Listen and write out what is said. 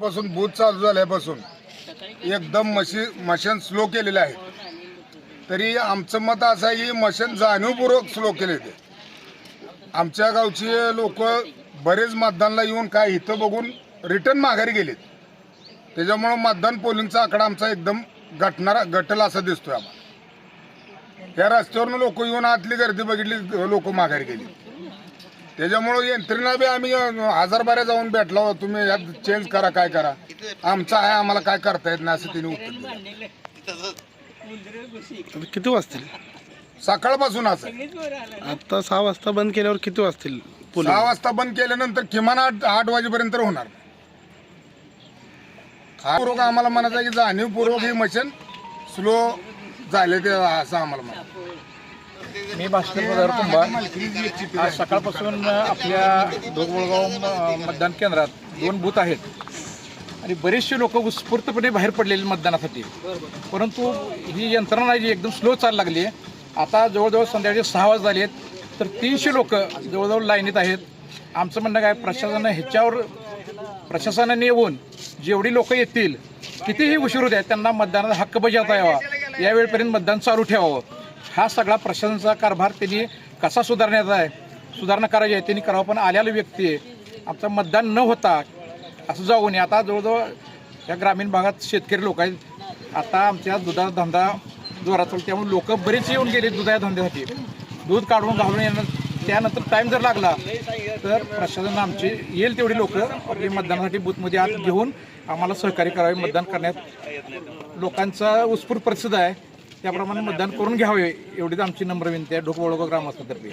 पासून बूथ चालू झाल्यापासून एकदम मशी मशीन स्लो केलेले आहे तरी आमचं मत असं आहे की मशीन जाणीवपूर्वक स्लो केले ते. आमच्या गावचे लोक बरेच मतदानला येऊन काय इथं बघून रिटर्न माघारी गेलेत. त्याच्यामुळं मतदान पोलिंगचा आकडा आमचा एकदम घटणारा घटल असा दिसतोय आम्हाला. या रस्त्यावरून लोक येऊन आतली गर्दी बघितली लोक माघारी गेली. त्याच्यामुळं यंत्रणा बी आम्ही हजार बाऱ्या जाऊन भेटलो तुम्ही यात चेंज करा काय करा. आमचं आहे आम्हाला काय करता येत नाही असं तिने उत्तर दिलं. किती वाजतील? सकाळपासून असं. आता सहा वाजता बंद केल्यावर किती वाजतील सहा वाजता बंद केल्यानंतर किमान आठ आठ वाजेपर्यंत होणार. हा पूर्वक आम्हाला म्हणायचं की जाणीवपूर्वक ही मशीन स्लो झाले ते असं आम्हाला म्हणा मी भास्कर पदार कुंभार. आज सकाळपासून आपल्या दोगवळगाव म- मतदान केंद्रात दोन बूथ आहेत. आणि बरेचसे लोक उत्स्फूर्तपणे बाहेर पडलेले मतदानासाठी. परंतु ही यंत्रणा जी एकदम स्लो चालू लागली आहे. आता जवळजवळ संध्याकाळी सहा वाजता झाले आहेत तर तीनशे लोक जवळजवळ लाईनीत आहेत. आमचं म्हणणं काय प्रशासनानं ह्याच्यावर प्रशासनाने येऊन जेवढी लोक येतील कितीही उशीर होत आहेत त्यांना मतदानाचा हक्क बजावता यावा. यावेळपर्यंत मतदान चालू ठेवावं. हा सगळा प्रशासनाचा कारभार त्यांनी कसा सुधारण्याचा आहे? सुधारणा करायची आहे त्यांनी करावं पण आलेला व्यक्ती आहे आमचं मतदान न होता असं जाऊ नये. आता जवळजवळ या ग्रामीण भागात शेतकरी लोक आहेत. आता आमच्या दुधाचा धंदा जोरात चालू त्यामुळे लोक बरेच येऊन गेले दुधाच्या धंद्यासाठी. दूध काढून घालून येणं त्यानंतर टाईम जर लागला तर प्रशासन आमचे येईल तेवढी लोक. आपली मतदानासाठी बूथमध्ये आत घेऊन आम्हाला सहकार्य करावे. मतदान करण्यात लोकांचा उत्स्फूर्त प्रसिद्ध आहे. त्याप्रमाणे मतदान करून घ्यावे एवढीच आमची नम्र विनंती आहे. ढोकवळगाव ग्रामस्थातर्फे.